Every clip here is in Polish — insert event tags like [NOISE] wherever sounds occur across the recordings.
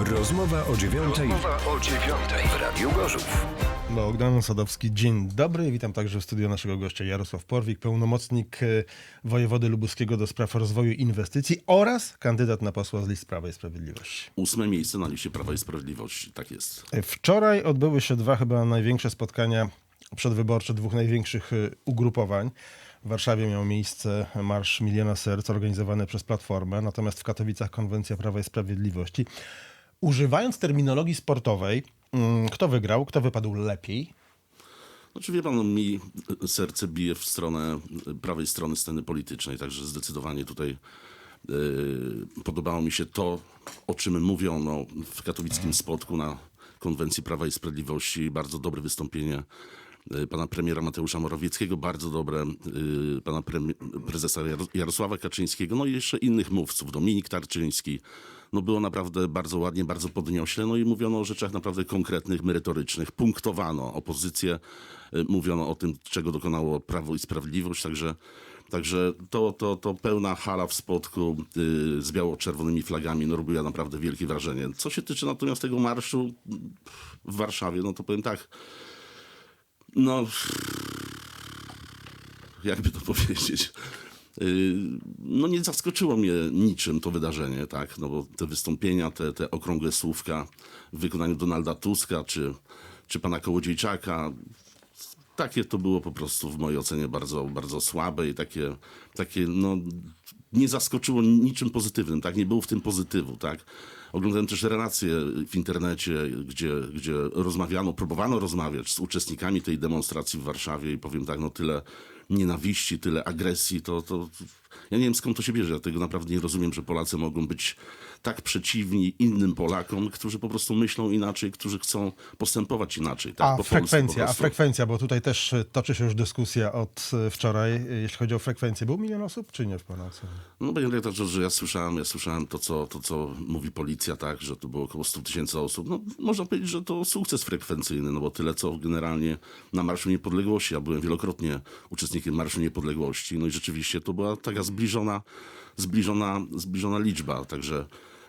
Rozmowa o dziewiątej. Rozmowa o dziewiątej w Radiu Gorzów. Bogdan Sadowski, dzień dobry. Witam także w studiu naszego gościa Jarosław Porwik, pełnomocnik e, wojewody lubuskiego do spraw rozwoju inwestycji oraz kandydat na posła z list Prawa i Sprawiedliwości. Ósme miejsce na liście Prawa i Sprawiedliwości, tak jest. E, Wczoraj odbyły się dwa chyba największe spotkania przedwyborcze dwóch największych e, ugrupowań. W Warszawie miał miejsce Marsz Miliona Serc organizowany przez Platformę, natomiast w Katowicach konwencja Prawa i Sprawiedliwości. Używając terminologii sportowej, mm, kto wygrał, kto wypadł lepiej? Znaczy wie pan, no, mi serce bije w stronę prawej strony sceny politycznej, także zdecydowanie tutaj e, podobało mi się to, o czym mówiono w katowickim spotku na konwencji Prawa i Sprawiedliwości. Bardzo dobre wystąpienie e, pana premiera Mateusza Morawieckiego, bardzo dobre e, pana prezesa Jar- Jarosława Kaczyńskiego, no i jeszcze innych mówców, Dominik Tarczyński. No było naprawdę bardzo ładnie, bardzo podniośle, no i mówiono o rzeczach naprawdę konkretnych, merytorycznych, punktowano opozycję, y, mówiono o tym, czego dokonało Prawo i Sprawiedliwość, także, także to, to, to pełna hala w spotku y, z biało-czerwonymi flagami, no robiła naprawdę wielkie wrażenie. Co się tyczy natomiast tego marszu w Warszawie, no to powiem tak, no jakby to powiedzieć, yy, no nie zaskoczyło mnie niczym to wydarzenie, tak, no bo te wystąpienia, te, te okrągłe słówka w wykonaniu Donalda Tuska czy, czy pana Kołodziejczaka, takie to było po prostu w mojej ocenie bardzo, bardzo słabe i takie, takie no, nie zaskoczyło niczym pozytywnym, tak, nie było w tym pozytywu, tak. Oglądałem też relacje w internecie, gdzie, gdzie rozmawiano, próbowano rozmawiać z uczestnikami tej demonstracji w Warszawie i powiem tak, no tyle nienawiści, tyle agresji, to, to ja nie wiem skąd to się bierze. Ja tego naprawdę nie rozumiem, że Polacy mogą być tak przeciwni innym Polakom, którzy po prostu myślą inaczej, którzy chcą postępować inaczej. Tak, A po frekwencja, a frekwencja, bo tutaj też toczy się już dyskusja od e, wczoraj, e, jeśli chodzi o frekwencję. Był milion osób, czy nie w ocenie? No panie redaktorze, że ja słyszałem, ja słyszałem to co, to, co mówi policja, tak, że to było około 100 tysięcy osób. No, można powiedzieć, że to sukces frekwencyjny, no bo tyle co generalnie na Marszu Niepodległości. Ja byłem wielokrotnie uczestnikiem Marszu Niepodległości, no i rzeczywiście to była taka zbliżona, zbliżona, zbliżona liczba, także,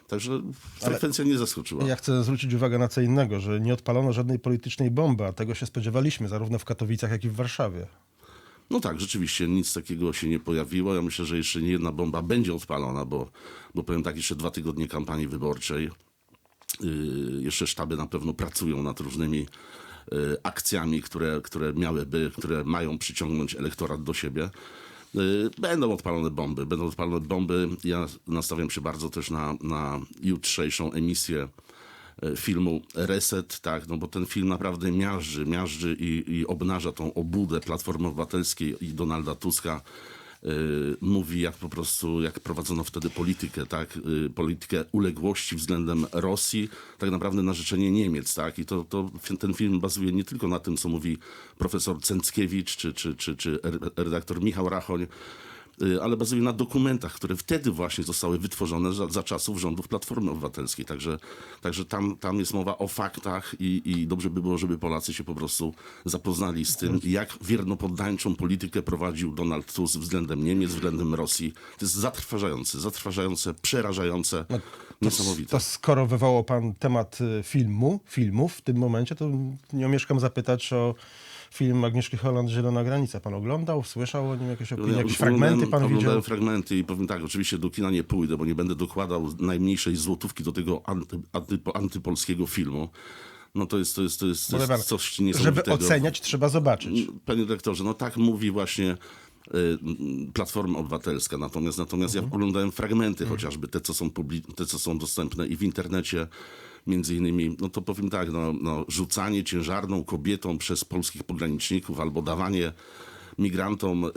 także frekwencja nie zaskoczyła. Ja chcę zwrócić uwagę na co innego, że nie odpalono żadnej politycznej bomby, a tego się spodziewaliśmy, zarówno w Katowicach, jak i w Warszawie. No tak, rzeczywiście nic takiego się nie pojawiło. Ja myślę, że jeszcze nie jedna bomba będzie odpalona, bo, bo powiem tak, jeszcze dwa tygodnie kampanii wyborczej. Yy, jeszcze sztaby na pewno pracują nad różnymi akcjami, które, które miałyby, które mają przyciągnąć elektorat do siebie. Yy, Będą odpalone bomby, będą odpalone bomby. Ja nastawiam się bardzo też na, na jutrzejszą emisję e, filmu Reset, tak, no bo ten film naprawdę miażdży, miażdży i, i obnaża tą obudę Platformy Obywatelskiej i Donalda Tuska. Y, mówi jak po prostu, jak prowadzono wtedy politykę, tak, y, politykę uległości względem Rosji, tak naprawdę na życzenie Niemiec, tak, i to, to ten film bazuje nie tylko na tym, co mówi profesor Cęckiewicz, czy, czy, czy, czy re- redaktor Michał Rachoń, ale bazuje na dokumentach, które wtedy właśnie zostały wytworzone za, za czasów rządów Platformy Obywatelskiej. Także, także tam, tam jest mowa o faktach i, i dobrze by było, żeby Polacy się po prostu zapoznali z tym, jak wiernopoddańczą politykę prowadził Donald Tusk względem Niemiec, względem Rosji. To jest zatrważające, zatrważające, przerażające, niesamowite. To skoro wywołał pan temat y, filmu, filmów w tym momencie, to nie omieszkam zapytać o film Agnieszki Holland Zielona Granica. Pan oglądał, słyszał o nim jakieś opinie, Ja jakieś fragmenty oglądałem- pan widział? Fragmenty i powiem tak, oczywiście do kina nie pójdę, bo nie będę dokładał najmniejszej złotówki do tego anty, anty, antypolskiego filmu. No to jest, to jest, to jest, to jest coś Żeby niesamowitego. oceniać, trzeba zobaczyć. Panie dyrektorze, no tak mówi właśnie y, Platforma Obywatelska. Natomiast, natomiast Mhm. ja oglądałem fragmenty chociażby, te co, są te, co są dostępne i w internecie, między innymi, no to powiem tak, no, no, rzucanie ciężarną kobietą przez polskich pograniczników albo dawanie migrantom y,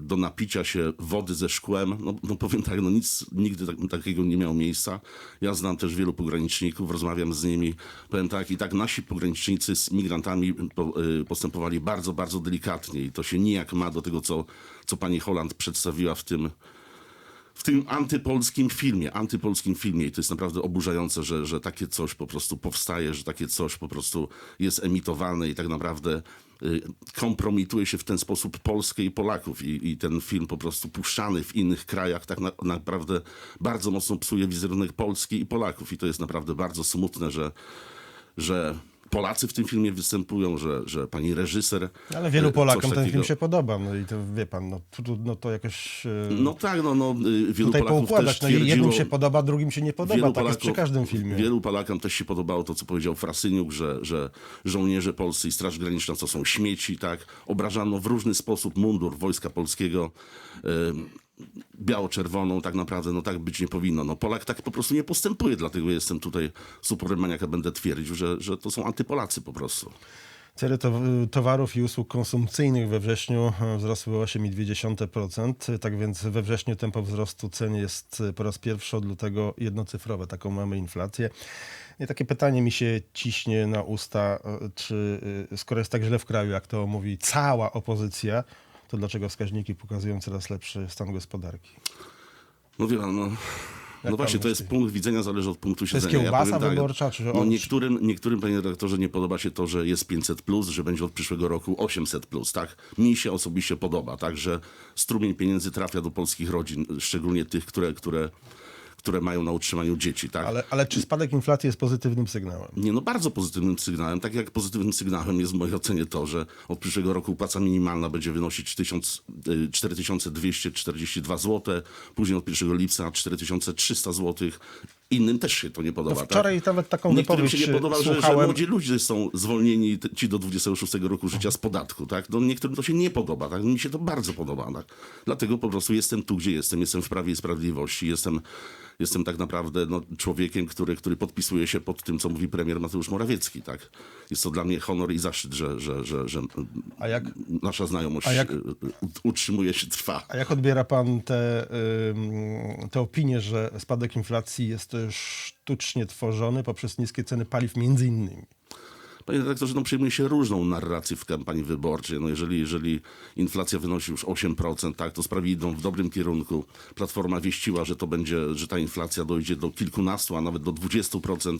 do napicia się wody ze szkłem, no, no powiem tak, no nic nigdy tak, takiego nie miało miejsca. Ja znam też wielu pograniczników, rozmawiam z nimi, powiem tak, i tak nasi pogranicznicy z migrantami po, y, postępowali bardzo, bardzo delikatnie i to się nijak ma do tego, co, co pani Holland przedstawiła w tym, w tym antypolskim filmie, antypolskim filmie i to jest naprawdę oburzające, że, że takie coś po prostu powstaje, że takie coś po prostu jest emitowane i tak naprawdę y, kompromituje się w ten sposób Polskę i Polaków i, i ten film po prostu puszczany w innych krajach tak na, naprawdę bardzo mocno psuje wizerunek Polski i Polaków i to jest naprawdę bardzo smutne, że, że Polacy w tym filmie występują, że, że pani reżyser... Ale wielu y, Polakom ten film się podoba, no i to wie pan, no trudno to jakoś e, No tak, no, no y, wielu tutaj Polaków poukładać. też No jednym się podoba, drugim się nie podoba. Tak jest przy każdym filmie. Wielu Polakom też się podobało to, co powiedział Frasyniuk, że, że żołnierze polscy i Straż Graniczna to są śmieci, tak? Obrażano w różny sposób mundur Wojska Polskiego. Biało-czerwoną, tak naprawdę, no tak być nie powinno. No Polak tak po prostu nie postępuje, dlatego jestem tutaj superem maniaka, będę twierdził, że, że to są antypolacy po prostu. Ceny to, towarów i usług konsumpcyjnych we wrześniu e, wzrosły o 8,2%. Tak więc we wrześniu tempo wzrostu cen jest e, po raz pierwszy od lutego jednocyfrowe. Taką mamy inflację. I takie pytanie mi się ciśnie na usta, e, czy e, skoro jest tak źle w kraju, jak to mówi cała opozycja, to dlaczego wskaźniki pokazują coraz lepszy stan gospodarki? No wie pan, no, no właśnie, to jest punkt widzenia, zależy od punktu jest siedzenia. kiełbasa powiem wyborcza, czy no, niektórym, niektórym, panie redaktorze, nie podoba się to, że jest 500, plus, że będzie od przyszłego roku 800, plus, tak? Mi się osobiście podoba, tak, że strumień pieniędzy trafia do polskich rodzin, szczególnie tych, które, które, które mają na utrzymaniu dzieci, tak? Ale, ale czy spadek inflacji jest pozytywnym sygnałem? Nie, no bardzo pozytywnym sygnałem. Tak jak pozytywnym sygnałem jest w mojej ocenie to, że od przyszłego roku płaca minimalna będzie wynosić 1000, y, 4242 zł, później od 1 lipca 4300 zł. Innym też się to nie podoba. No wczoraj tak? nawet taką Niektórym wypowiedź się nie podoba, że, że młodzi ludzie są zwolnieni, ci do 26 roku życia z podatku. Tak? No, niektórym to się nie podoba. Tak? Mi się to bardzo podoba. Tak? Dlatego po prostu jestem tu, gdzie jestem. Jestem w Prawie i Sprawiedliwości. Jestem, jestem tak naprawdę no, człowiekiem, który, który podpisuje się pod tym, co mówi premier Mateusz Morawiecki. Tak? Jest to dla mnie honor i zaszczyt, że, że, że, że jak- nasza znajomość jak- y, utrzymuje się, trwa. A jak odbiera pan te, te opinie, że spadek inflacji jest e, sztucznie tworzony poprzez niskie ceny paliw między innymi? Panie redaktorze, no przyjmuje się różną narrację w kampanii wyborczej. No jeżeli, jeżeli inflacja wynosi już 8%, tak, to sprawy idą w dobrym kierunku. Platforma wieściła, że to będzie, że ta inflacja dojdzie do kilkunastu, a nawet do 20%.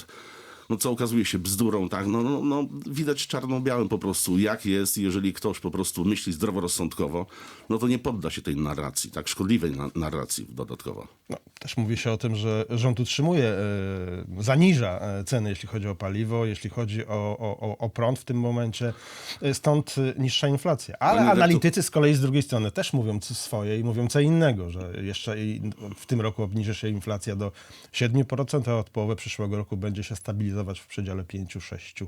No co okazuje się bzdurą, tak? No, no, no widać czarno-białym po prostu, jak jest. Jeżeli ktoś po prostu myśli zdroworozsądkowo, no to nie podda się tej narracji, tak? Szkodliwej na- narracji dodatkowo. No, też mówi się o tym, że rząd utrzymuje, e, zaniża e, ceny, jeśli chodzi o paliwo, jeśli chodzi o, o, o- prąd w tym momencie. E, Stąd niższa inflacja. Ale Panie analitycy z kolei z drugiej strony też mówią swoje i mówią co innego, że jeszcze w tym roku obniży się inflacja do 7%, a od połowy przyszłego roku będzie się stabilizować w przedziale 5-6%.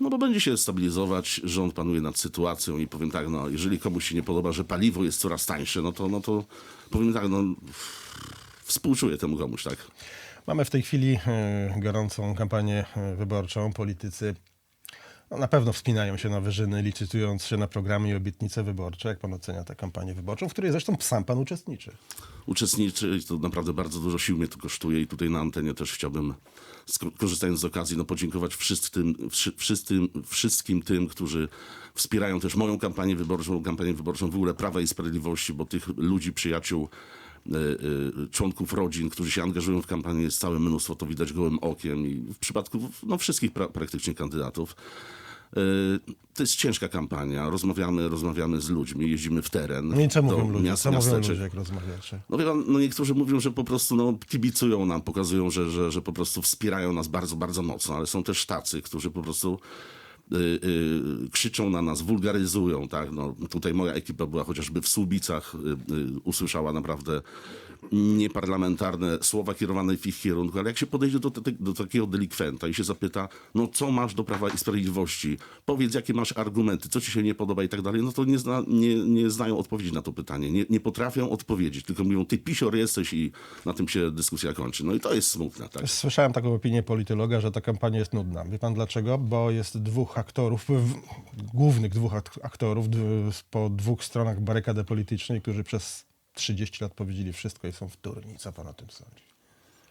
No bo będzie się stabilizować, rząd panuje nad sytuacją i powiem tak, no jeżeli komuś się nie podoba, że paliwo jest coraz tańsze, no to, no to powiem tak, no współczuję temu komuś, tak. Mamy w tej chwili e, gorącą kampanię e, wyborczą. Politycy no, na pewno wspinają się na wyżyny, licytując się na programy i obietnice wyborcze. Jak pan ocenia tę kampanię wyborczą, w której zresztą sam pan uczestniczy? Uczestniczy, to naprawdę bardzo dużo sił mnie to kosztuje i tutaj na antenie też chciałbym, korzystając z okazji, no podziękować wszystkim, wszy- wszystkim, wszystkim tym, którzy wspierają też moją kampanię wyborczą, kampanię wyborczą w ogóle Prawa i Sprawiedliwości, bo tych ludzi, przyjaciół, członków rodzin, którzy się angażują w kampanię jest całe mnóstwo, to widać gołym okiem i w przypadku no, wszystkich pra- praktycznie kandydatów. Y, To jest ciężka kampania. Rozmawiamy, rozmawiamy z ludźmi, jeździmy w teren. No i co mówią ludzie? miast- Co mówią ludzie, jak rozmawiacie? No wie pan, no niektórzy mówią, że po prostu no, kibicują nam, pokazują, że, że, że po prostu wspierają nas bardzo, bardzo mocno, ale są też tacy, którzy po prostu y, y, krzyczą na nas, wulgaryzują, tak? No, tutaj moja ekipa była chociażby w Słubicach, y, y, usłyszała naprawdę nieparlamentarne słowa kierowane w ich kierunku, ale jak się podejdzie do, te, do takiego delikwenta i się zapyta, no co masz do Prawa i Sprawiedliwości, powiedz jakie masz argumenty, co ci się nie podoba i tak dalej, no to nie, zna, nie, nie znają odpowiedzi na to pytanie, nie, nie potrafią odpowiedzieć, tylko mówią, ty pisior jesteś i na tym się dyskusja kończy. No i to jest smutne, tak? Słyszałem taką opinię politologa, że ta kampania jest nudna. Wie pan dlaczego? Bo jest dwóch aktorów, w, głównych dwóch ak- aktorów d- po dwóch stronach barykady politycznej, którzy przez 30 lat powiedzieli wszystko i są wtórni. Co pan o tym sądzi?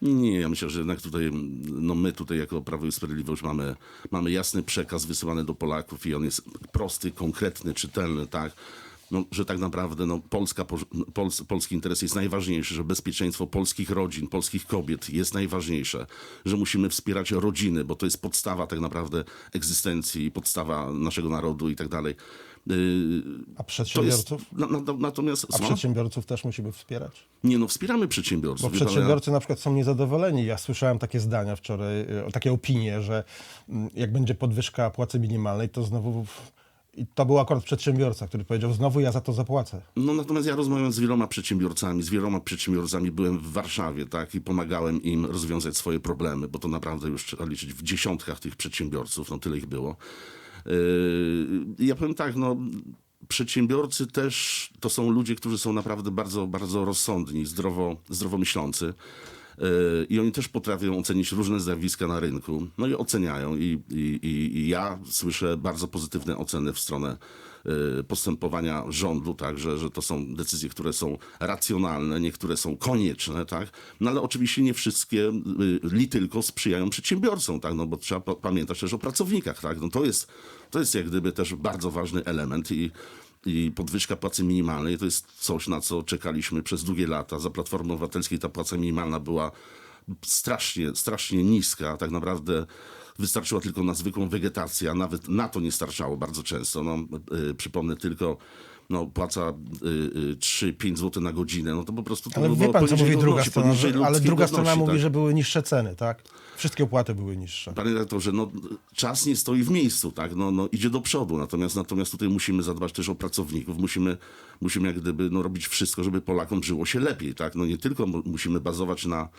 Nie, ja myślę, że jednak tutaj, no my tutaj jako Prawo i Sprawiedliwość mamy, mamy jasny przekaz wysyłany do Polaków i on jest prosty, konkretny, czytelny, tak? No, że tak naprawdę no, Polska, no, Pols, polski interes jest najważniejszy, że bezpieczeństwo polskich rodzin, polskich kobiet jest najważniejsze, że musimy wspierać rodziny, bo to jest podstawa tak naprawdę egzystencji, podstawa naszego narodu i tak dalej. A To jest, przedsiębiorców? na, na, natomiast A przedsiębiorców też musimy wspierać? nie no, wspieramy przedsiębiorców. Bo pan, ja- przedsiębiorcy na przykład są niezadowoleni. Ja słyszałem takie zdania wczoraj, y, takie opinie, że mm, jak będzie podwyżka płacy minimalnej, to znowu... w- I to był akurat przedsiębiorca, który powiedział, znowu ja za to zapłacę. No natomiast ja rozmawiam z wieloma przedsiębiorcami, z wieloma przedsiębiorcami byłem w Warszawie, tak, i pomagałem im rozwiązać swoje problemy, bo to naprawdę już trzeba liczyć w dziesiątkach tych przedsiębiorców, no tyle ich było. Yy, ja powiem tak, no przedsiębiorcy też to są ludzie, którzy są naprawdę bardzo, bardzo rozsądni, zdrowo, zdrowo myślący. Yy, I oni też potrafią ocenić różne zjawiska na rynku. No i oceniają. I, i, i, ja słyszę bardzo pozytywne oceny w stronę yy, postępowania rządu, tak, że, że to są decyzje, które są racjonalne, niektóre są konieczne, tak. No ale oczywiście nie wszystkie yy, li tylko sprzyjają przedsiębiorcom, tak, no bo trzeba pa- pamiętać też o pracownikach, tak. No to jest, to jest jak gdyby też bardzo ważny element i i podwyżka płacy minimalnej to jest coś, na co czekaliśmy przez długie lata. Za Platformy Obywatelskiej ta płaca minimalna była strasznie, strasznie niska. Tak naprawdę wystarczyła tylko na zwykłą wegetację, a nawet na to nie starczało bardzo często. No, y, przypomnę tylko no, płaca y, y, 3-5 zł na godzinę, no to po prostu to Ale wie pan, co mówi druga strona? Że, ale druga strona mówi, tak. że były niższe ceny, tak? Wszystkie opłaty były niższe. Panie redaktorze, no, czas nie stoi w miejscu, tak? No, no, idzie do przodu, natomiast, natomiast tutaj musimy zadbać też o pracowników, musimy, musimy jak gdyby no, robić wszystko, żeby Polakom żyło się lepiej, tak? No nie tylko mu- musimy bazować na,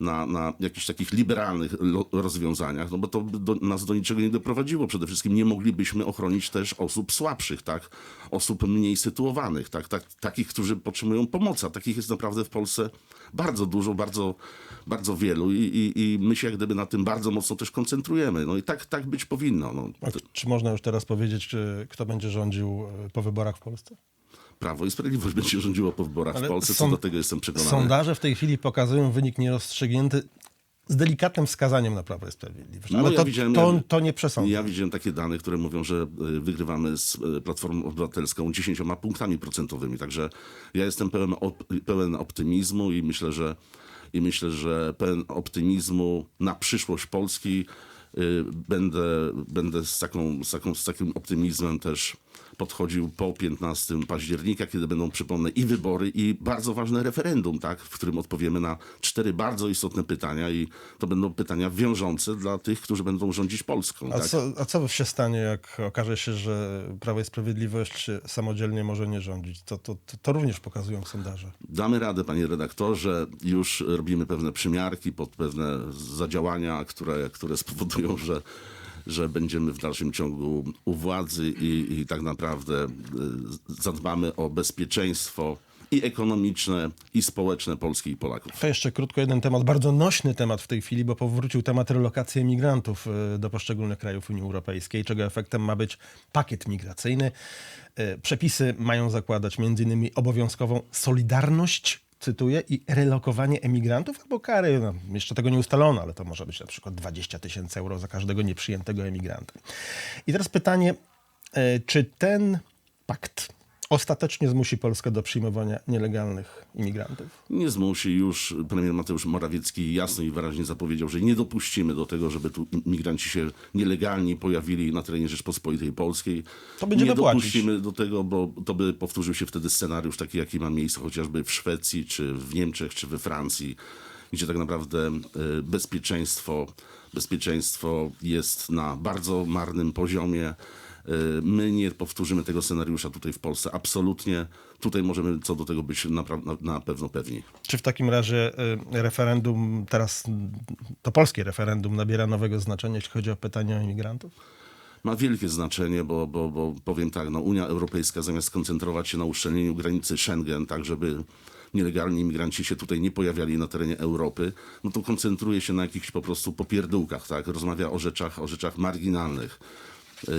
na, na jakichś takich liberalnych rozwiązaniach, no bo to do, nas do niczego nie doprowadziło. Przede wszystkim nie moglibyśmy ochronić też osób słabszych, tak? Osób mniej sytuowanych, tak? tak takich, którzy potrzebują pomocy, a takich jest naprawdę w Polsce bardzo dużo, bardzo, bardzo wielu i, i, i my się jak gdyby na tym bardzo mocno też koncentrujemy. No i tak, tak być powinno. No. A czy można już teraz powiedzieć, czy, kto będzie rządził e, po wyborach w Polsce? Prawo i Sprawiedliwość będzie rządziło po wyborach Ale w Polsce, co do tego jestem przekonany. Sondaże w tej chwili pokazują wynik nierozstrzygnięty z delikatnym wskazaniem na Prawo i Sprawiedliwość. Ale No, ja to, widziałem- to, to nie przesądza. Ja widziałem takie dane, które mówią, że y, wygrywamy z y, Platformą Obywatelską 10 punktami procentowymi. Także ja jestem pełen, op, pełen optymizmu i myślę, że i myślę, że pełen optymizmu na przyszłość Polski y, będę, będę z, taką, z, taką, z takim optymizmem też podchodził po 15 października, kiedy będą, przypomnę, i wybory, i bardzo ważne referendum, tak, w którym odpowiemy na cztery bardzo istotne pytania i to będą pytania wiążące dla tych, którzy będą rządzić Polską. A, tak? co, a co się stanie, jak okaże się, że Prawo i Sprawiedliwość samodzielnie może nie rządzić? To, to, to, to również pokazują sondaże. Damy radę, panie redaktorze. Już robimy pewne przymiarki pod pewne zadziałania, które, które spowodują, że, że będziemy w dalszym ciągu u władzy i, i tak naprawdę y, zadbamy o bezpieczeństwo i ekonomiczne, i społeczne Polski i Polaków. To jeszcze krótko jeden temat, bardzo nośny temat w tej chwili, bo powrócił temat relokacji emigrantów e, do poszczególnych krajów Unii Europejskiej, czego efektem ma być pakiet migracyjny. E, Przepisy mają zakładać m.in. obowiązkową solidarność, cytuję, i relokowanie emigrantów albo kary, no, jeszcze tego nie ustalono, ale to może być na przykład 20 tysięcy euro za każdego nieprzyjętego emigranta. I teraz pytanie, e, czy ten pakt ostatecznie zmusi Polskę do przyjmowania nielegalnych imigrantów? Nie zmusi już premier Mateusz Morawiecki jasno i wyraźnie zapowiedział, że nie dopuścimy do tego, żeby tu migranci się nielegalnie pojawili na terenie Rzeczpospolitej Polskiej. To będziemy nie płacić. dopuścimy do tego, bo to by powtórzył się wtedy scenariusz taki, jaki ma miejsce chociażby w Szwecji, czy w Niemczech, czy we Francji, gdzie tak naprawdę e, bezpieczeństwo, bezpieczeństwo jest na bardzo marnym poziomie. E, My nie powtórzymy tego scenariusza tutaj w Polsce. Absolutnie. Tutaj możemy co do tego być na, na, pewno pewni. Czy w takim razie y, referendum, teraz to polskie referendum nabiera nowego znaczenia, jeśli chodzi o pytania o imigrantów? ma wielkie znaczenie, bo, bo, bo powiem tak, no Unia Europejska zamiast skoncentrować się na uszczelnieniu granicy Schengen, tak żeby nielegalni imigranci się tutaj nie pojawiali na terenie Europy, no to koncentruje się na jakichś po prostu popierdółkach, tak? Rozmawia o rzeczach, o rzeczach marginalnych. Yy,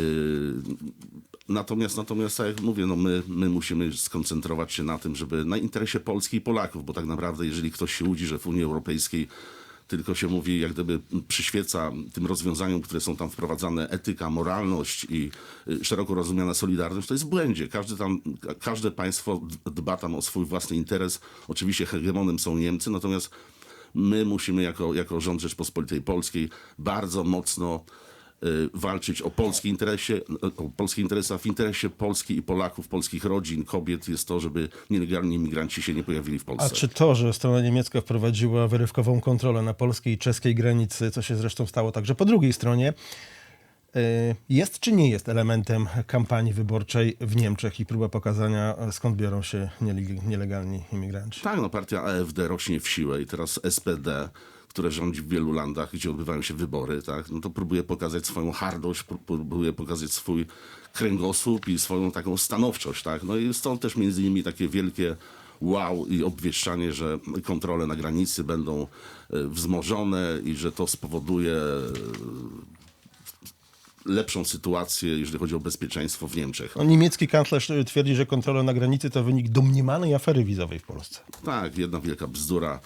Natomiast, natomiast tak jak mówię, no my, my musimy skoncentrować się na tym, żeby na interesie Polski i Polaków, bo tak naprawdę jeżeli ktoś się łudzi, że w Unii Europejskiej tylko się mówi, jak gdyby przyświeca tym rozwiązaniom, które są tam wprowadzane, etyka, moralność i y, szeroko rozumiana solidarność, to jest w błędzie. Każdy tam, ka- każde państwo dba tam o swój własny interes. Oczywiście hegemonem są Niemcy, natomiast my musimy jako, jako rząd Rzeczpospolitej Polskiej bardzo mocno walczyć o polskie interesie, o polskie interesy, a w interesie Polski i Polaków, polskich rodzin, kobiet jest to, żeby nielegalni imigranci się nie pojawili w Polsce. A czy to, że strona niemiecka wprowadziła wyrywkową kontrolę na polskiej i czeskiej granicy, co się zresztą stało także po drugiej stronie, y, jest czy nie jest elementem kampanii wyborczej w Niemczech i próba pokazania, skąd biorą się niele- nielegalni imigranci? Tak, no partia AfD rośnie w siłę i teraz SPD, które rządzi w wielu landach, gdzie odbywają się wybory, tak, no to próbuje pokazać swoją hardość, pró- próbuje pokazać swój kręgosłup i swoją taką stanowczość, tak. No i stąd też między innymi takie wielkie wow i obwieszczanie, że kontrole na granicy będą e, wzmożone i że to spowoduje e, lepszą sytuację, jeżeli chodzi o bezpieczeństwo w Niemczech. No, niemiecki kanclerz y, twierdzi, że kontrole na granicy to wynik domniemanej afery wizowej w Polsce. Tak, jedna wielka bzdura.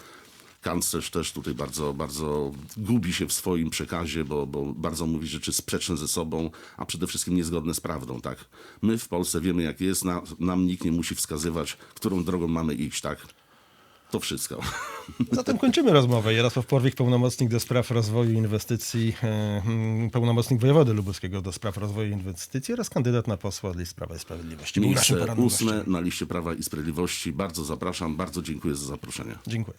Kanclerz też tutaj bardzo, bardzo gubi się w swoim przekazie, bo, bo bardzo mówi rzeczy sprzeczne ze sobą, a przede wszystkim niezgodne z prawdą, tak. My w Polsce wiemy jak jest, na, nam nikt nie musi wskazywać, którą drogą mamy iść, tak. To wszystko. [LAUGHS] Zatem kończymy rozmowę. Jarosław Porwik, pełnomocnik do spraw rozwoju inwestycji, e, pełnomocnik wojewody lubuskiego do spraw rozwoju inwestycji oraz kandydat na posła od list Prawa i Sprawiedliwości. Miejsce ósme na liście Prawa i Sprawiedliwości. Bardzo zapraszam, bardzo dziękuję za zaproszenie. Dziękuję.